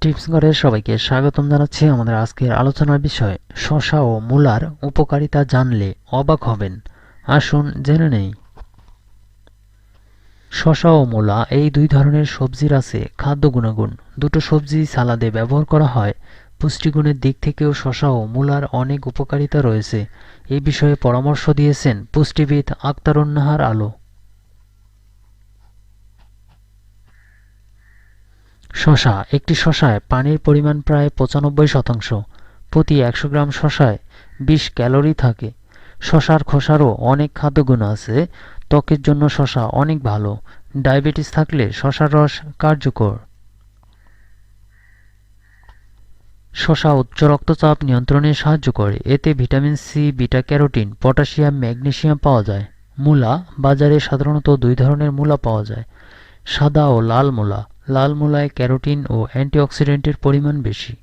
Tips সবাইকে স্বাগতম জানাচ্ছি আমাদের আজকের আলোচনার বিষয়, শশা ও মূলার উপকারিতা জানলে অবাক হবেন। আসুন জেনে নেই। শশা ও মূলা এই দুই ধরনের সবজির আছে খাদ্য গুণাগুণ। দুটো সবজি সালাদে ব্যবহার করা হয়। পুষ্টিগুণের দিক থেকেও শশা ও মূলার অনেক উপকারিতা রয়েছে। এই বিষয়ে পরামর্শ দিয়েছেন পুষ্টিবিদ আক্তারুন্নাহার আলো। শশা, একটি শশায় পানির পরিমাণ প্রায় পঁচানব্বই শতাংশ। প্রতি একশো গ্রাম শশায় বিশ ক্যালোরি থাকে। শশার খোসারও অনেক খাদ্যগুণ আছে। ত্বকের জন্য শশা অনেক ভালো। ডায়াবেটিস থাকলে শশার রস কার্যকর। শশা উচ্চ রক্তচাপ নিয়ন্ত্রণে সাহায্য করে। এতে vitamin C, beta carotene, potassium, magnesium পাওয়া যায়। মূলা, বাজারে সাধারণত দুই ধরনের মূলা পাওয়া যায়। সাদা ও লাল মূলা। লাল মূলায় ক্যারোটিন ও অ্যান্টিঅক্সিডেন্টের পরিমাণ বেশি।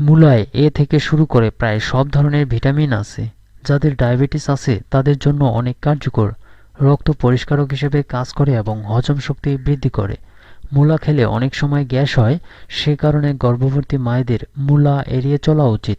মূলায় এ থেকে শুরু করে প্রায় সব ধরনের ভিটামিন আছে, যাদের ডায়াবেটিস আছে, তাদের জন্য অনেক কার্যকর। রক্ত পরিষ্কারক হিসেবে কাজ করে এবং হজম শক্তি বৃদ্ধি করে। মূলা খেলে অনেক সময় গ্যাস হয়, সে কারণে গর্ভবতী মায়েদের মূলা এড়িয়ে চলা উচিত।